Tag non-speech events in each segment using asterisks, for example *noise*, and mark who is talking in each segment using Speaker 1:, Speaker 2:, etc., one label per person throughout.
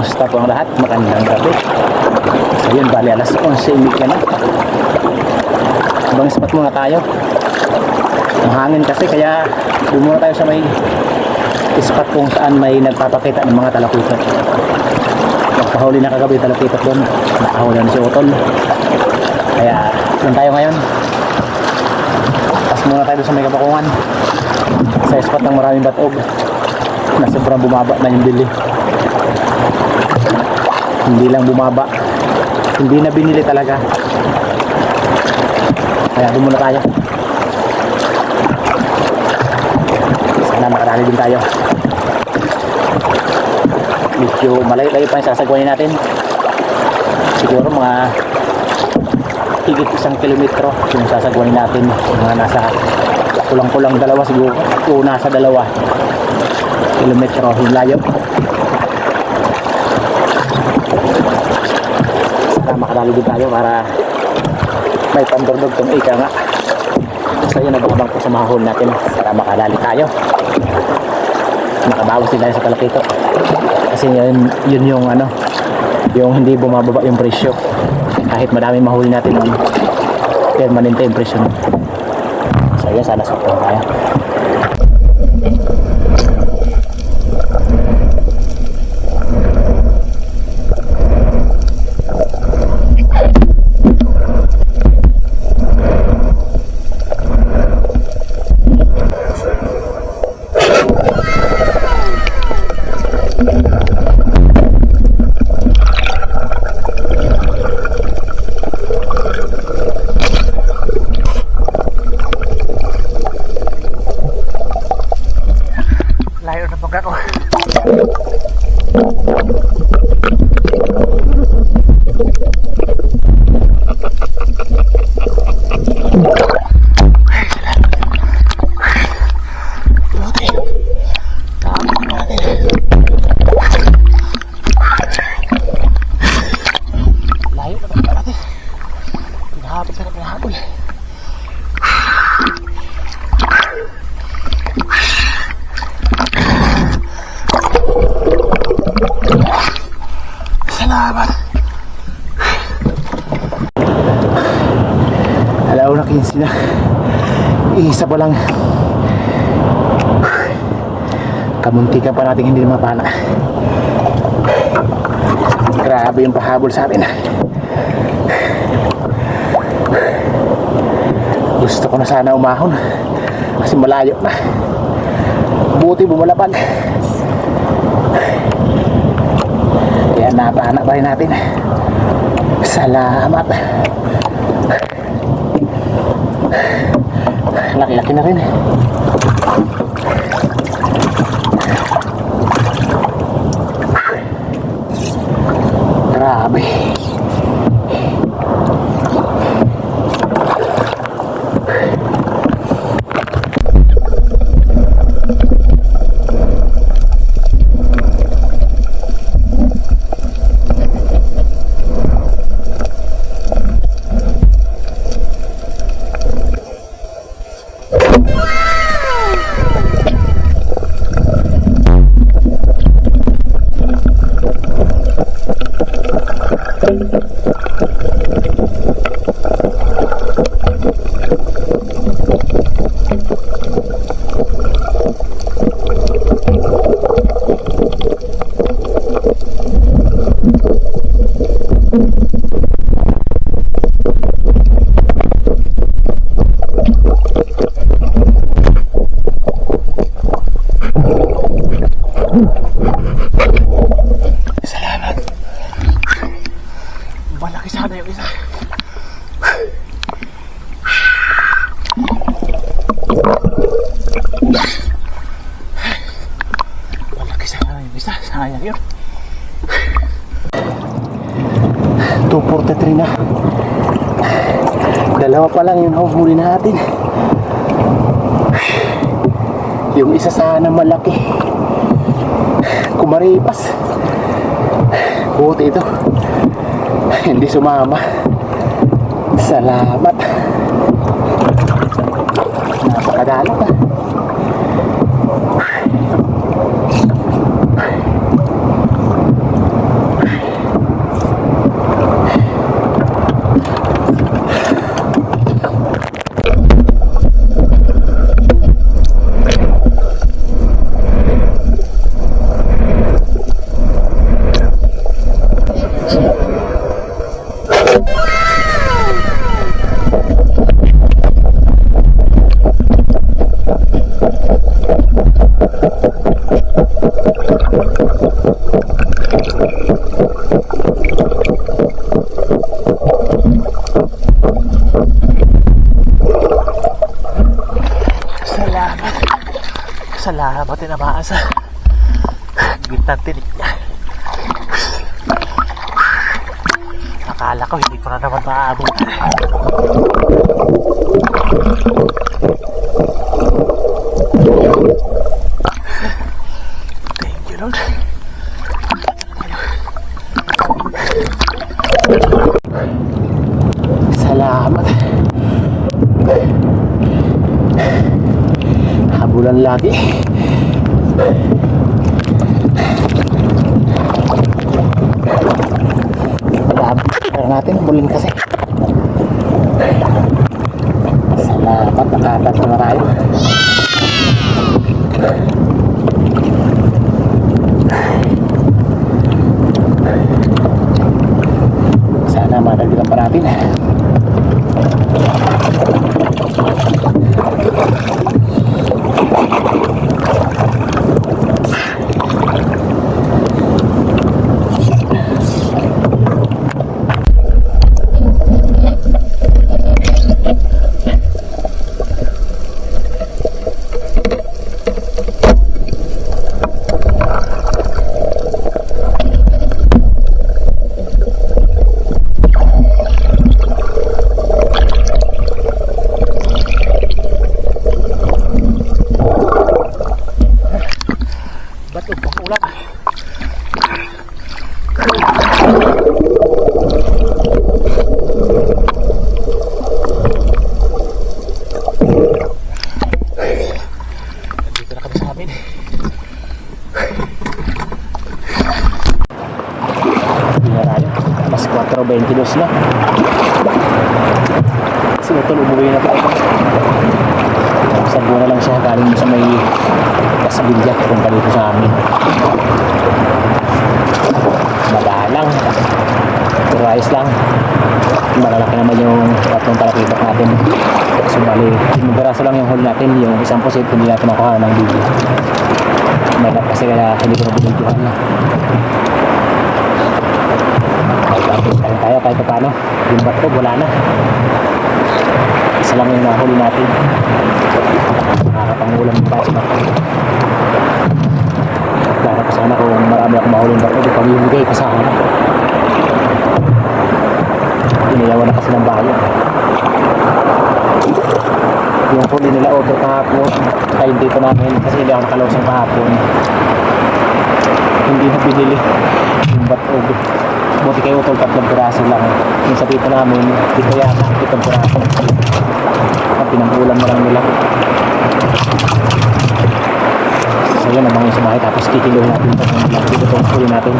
Speaker 1: Kamusta po ang lahat? Magandang gabi. So yun, bali alas 11.30 na. Ibang spot muna tayo. Mahangin kasi kaya doon tayo sa may spot kung saan may nagpapakita ng mga talapitot. Nagpahuli na kagabi yung talapitot doon. Nakahuli na si Utol. Kaya doon tayo ngayon. Pas muna tayo sa may kabakungan. Sa spot ng maraming batog na sobrang bumaba na yung bili hindi lang bumaba. Hindi na binili talaga. Kaya doon muna tayo. Sana makarali din tayo. Medyo malayo-layo pa yung sasagwanin natin. Siguro mga higit isang kilometro yung sasagwanin natin. Mga nasa kulang-kulang dalawa siguro. O nasa dalawa kilometro yung layo sana makadali din tayo para may pandordog tong ika nga. So yun nababang po sa mahon natin para makadali tayo. Makabawas din tayo sa kalakito kasi yun, yun yung ano yung hindi bumababa yung presyo. Kahit madami mahuli natin yung permanente presyo. So yun sana sakto tayo na 15 na. Isa pa lang. Kamuntikan pa natin hindi mapana. Grabe yung pahabol sa atin. Gusto ko na sana umahon. Kasi malayo na. Buti bumalapag. Kaya napana pa rin natin. Salamat. Laki-laki na rin. Grabe. Salamat. Malaki sana yung isa. Malaki sana yung isa. Sayang yun. 243 na. Dalawa pa lang yung nahuhuli natin. Yung isa sana malaki. Kumaripas. Buti ito. Hindi sumama. Salamat. Napakadalat ah. Salamat din namaan sa *laughs* gitnang tinig niya. Akala ko hindi ko na naman maaabot. Thank you, Lord. Salamat. Habulan lagi. Pero natin, bulin kasi. Salamat, nakatatlo na tayo. Sana madagdagan pa natin. Ba't Mas 4.22 na. Kasi ito, umuwi na tayo. Sa buwan na lang siya galing sa may Kasabilya kung dito sa amin. Madalang. Ayos lang. Malalaki naman yung tatlong talakitok natin. So bali, yung baraso lang yung hole natin, yung isang pusit, hindi natin makuha ng video. Mahirap kasi kaya hindi ko na binidyohan na. Kahit atin pa rin tayo, paano. Yung bato, wala na. Isa lang yung nahuli natin. Nakakapangulam yung baso na. Plano ko sana kung marami akong mahuling bato, di pamimigay ko sana. Iniyawan na kasi ng bayan. Yung huli nila order kahapon, kayo dito namin kasi hindi ako nakalusong kahapon. Hindi na binili yung bato. Buti kayo utol tatlong piraso lang. Yung sa tito namin, dito yata, itong piraso. At pinangulam na lang nila. So yun ang mga sumahay tapos kikilo natin ito kung laki ito itong huli natin.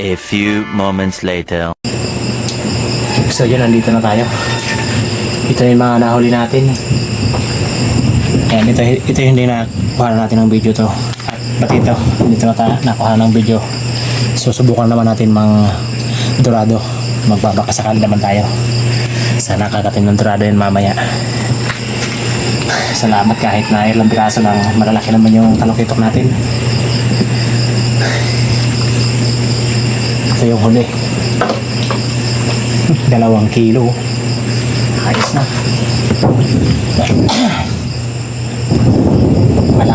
Speaker 2: A few moments later.
Speaker 1: So yun, nandito na tayo. Ito yung mga nahuli natin. Ayan, ito, ito yung hindi na kuha natin ng video to. Ba't ito, dito na tayo nakuha ng video. Susubukan naman natin mga dorado. Magbabakasakali naman tayo. Sana kakatin ng dorado yun mamaya. Salamat kahit na ilang piraso lang malalaki naman yung talukitok natin. Ito yung huli. Dalawang kilo. Ayos na.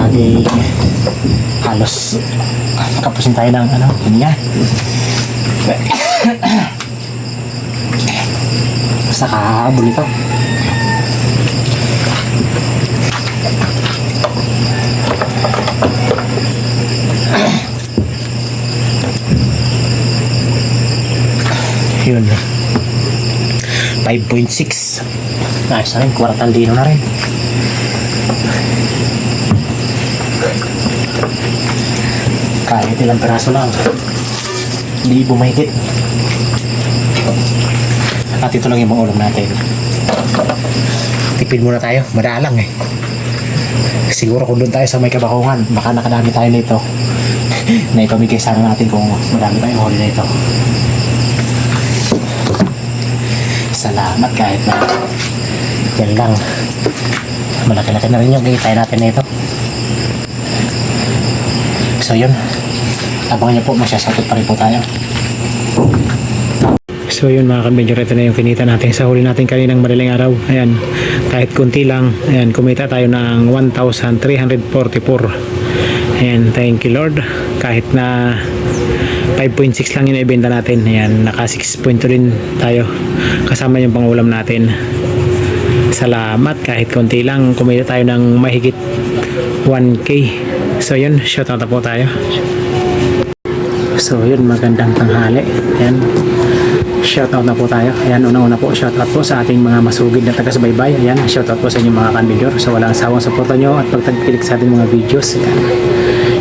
Speaker 1: Palagi halos kapusin tayo ng ano, hininga. *coughs* Saka habol ito. *coughs* Yun. 5.6. Ayos na rin. Kwartal dino na rin. Kahit ilang peraso lang. Libo mahigit. At ito lang yung mga ulam natin. Tipid muna tayo. Madalang eh. Siguro kung doon tayo sa may kabakungan, baka nakadami tayo nito. *laughs* na ipamigay sana natin kung madami tayong huli na ito. Salamat kahit na yan lang. Malaki-laki na rin yung kita natin nito. So yun. Abangan niyo po, magsasagot pa rin po tayo. So yun mga kabidyo, ito na yung kinita natin sa huli natin kaninang madaling araw. Ayan, kahit kunti lang, ayan, kumita tayo ng 1,344. Ayan, thank you Lord. Kahit na 5.6 lang yung ibenta natin. Ayan, naka 6.2 rin tayo. Kasama yung pangulam natin. Salamat kahit konti lang kumita tayo ng mahigit 1k. So yun, shoutout na po tayo. So yun, magandang tanghali. Ayan. Shoutout na po tayo. Ayan, una-una po, shoutout po sa ating mga masugid na taga-subaybay. Ayan, shoutout po sa inyong mga kanbidyor. So walang sawang suporta nyo at pagtagpilik sa ating mga videos. Ayan.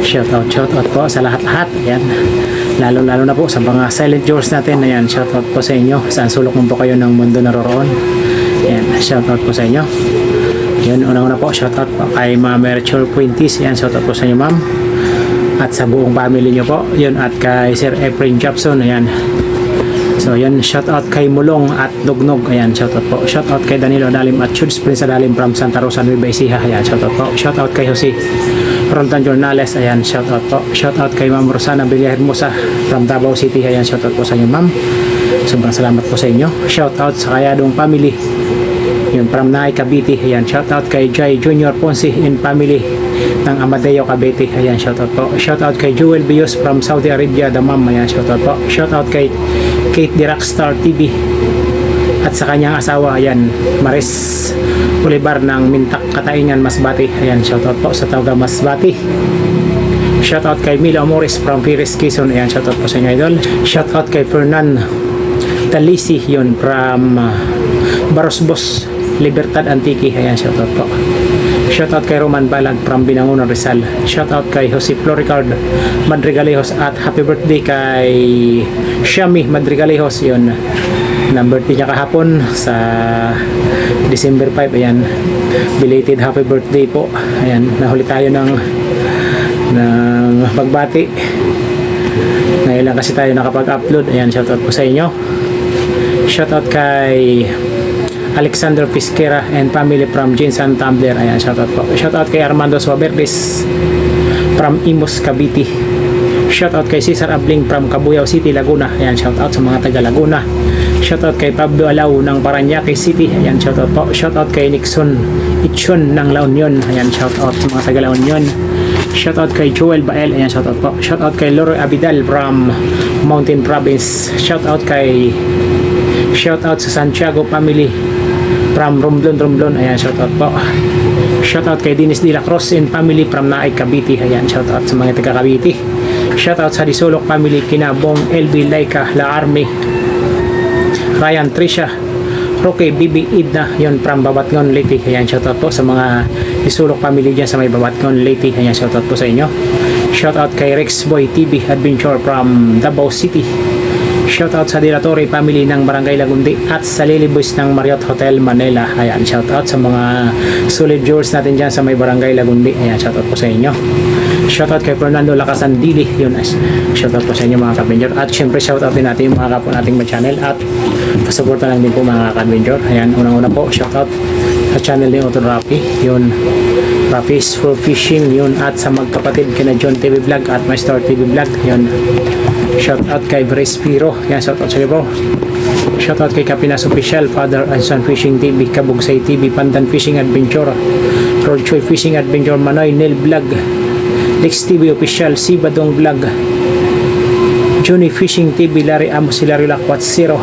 Speaker 1: Shoutout, shoutout po sa lahat-lahat. Ayan. Lalo-lalo na po sa mga silent viewers natin. Ayan, shoutout po sa inyo. Saan sulok mo po kayo ng mundo naroroon. Ayan, shoutout po sa inyo. Yan, una-una po, shoutout po kay Ma'am Rachel Puintis. Yan, shoutout po sa inyo, Ma'am. At sa buong family nyo po. Yun, at kay Sir Efrain Jobson. Ayan. So, yan, shoutout kay Mulong at Dugnog. Ayan, shoutout po. Shoutout kay Danilo Dalim at Chuds Prince Dalim from Santa Rosa, Nueva Ecija. Ayan, shoutout po. Shoutout kay Jose Rontan Jornales. Ayan, shoutout po. Shoutout kay Ma'am Rosana Villahermosa from Davao City. Ayan, shoutout po sa inyo, Ma'am. Sobrang salamat po sa inyo. Shoutout sa Kayadong Family. Yun, from Naay Cavite. Ayan, shoutout kay Jai Junior Ponce and family ng Amadeo Cavite. Ayan, shoutout po. Shoutout kay Jewel Bios from Saudi Arabia, Damam. Ayan, shoutout po. Shoutout kay Kate the Rockstar TV at sa kanyang asawa, ayan, Maris Olivar ng Mintak Kataingan, Masbati. Ayan, shoutout po sa Tauga Masbati. Shoutout kay Mila Morris from Firis Quezon. Ayan, shoutout po sa inyo, idol. Shoutout kay Fernan Talisi, yun, from uh, Barosbos, Libertad Antique. Ayan, shoutout po. Shoutout kay Roman Balag from Binangonan Rizal. Shoutout kay Jose Floricard Madrigalejos at happy birthday kay Shami Madrigalejos. Yun, ng birthday niya kahapon sa December 5. Ayan, belated happy birthday po. Ayan, nahuli tayo ng ng pagbati. Ngayon lang kasi tayo nakapag-upload. Ayan, shoutout po sa inyo. Shoutout kay Alexander Pisquera and family from Jinsan Tumbler. Ayan, shoutout po. Shoutout kay Armando Suaverdes from Imus, Cavite. Shoutout kay Cesar Abling from Cabuyao City, Laguna. Ayan, shoutout sa mga taga Laguna. Shoutout kay Pablo Alaw ng Paranaque City. Ayan, shoutout po. Shoutout kay Nixon Itchon ng La Union. Ayan, shoutout sa mga taga La Union. Shoutout kay Joel Bael. Ayan, shoutout po. Shoutout kay Loro Abidal from Mountain Province. Shoutout kay Shoutout sa Santiago family from Romblon Romblon. Ayan, shoutout po. Shoutout kay Dennis De Cruz and family from Naay Cavite. Ayan, shoutout sa mga taga Cavite. Shoutout sa Disolok family Kinabong LB Laika La Army. Ryan Trisha Roque Bibi Idna yon from Babatngon Leyte ayan shoutout po sa mga Disulok family dyan sa may Babatngon Leyte ayan shoutout po sa inyo shoutout kay Rex Boy TV Adventure from Davao City Shoutout sa Dilatori family ng Barangay Lagundi at sa Lily Boys ng Marriott Hotel Manila. Ayan, shoutout sa mga solid viewers natin dyan sa may Barangay Lagundi. Ayan, shoutout po sa inyo. Shoutout kay Fernando Lacasandili. Yun, as shoutout po sa inyo mga ka-Avenger. At syempre shoutout din natin yung mga kapwa nating channel at pasuporta lang din po mga ka-Avenger. Ayan, unang-una po, shoutout sa channel ni Otto Rapi. Yun, Rapi's for Fishing. Yun, at sa magkapatid kina John TV Vlog at My Star TV Vlog. Yun, Shout out kay Brace Piro. Yan, shout out sa iyo bro. Shout out kay Kapinas Official, Father and Son Fishing TV, Kabugsay TV, Pandan Fishing Adventure, Road Choy Fishing Adventure, Manoy Nel Vlog, Lex TV Official, Sibadong Vlog, Johnny Fishing TV, Larry Amos, Larry Lakwat Zero,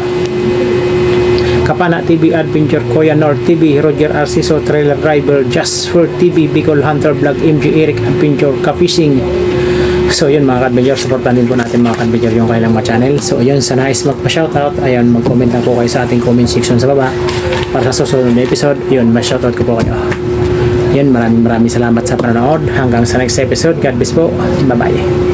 Speaker 1: Kapana TV Adventure, Koya North TV, Roger Arciso, Trailer Driver, Just for TV, Bicol Hunter Vlog, MG Eric Adventure, Ka-Fishing, So yun mga kadbidyor, supportan din po natin mga kadbidyor yung kailang mga channel. So yun, sa nais magpa-shoutout, ayun, mag-comment lang po kayo sa ating comment section sa baba para sa susunod na episode. Yun, ma-shoutout ko po kayo. Yun, maraming maraming salamat sa panonood. Hanggang sa next episode. God bless po. Bye-bye.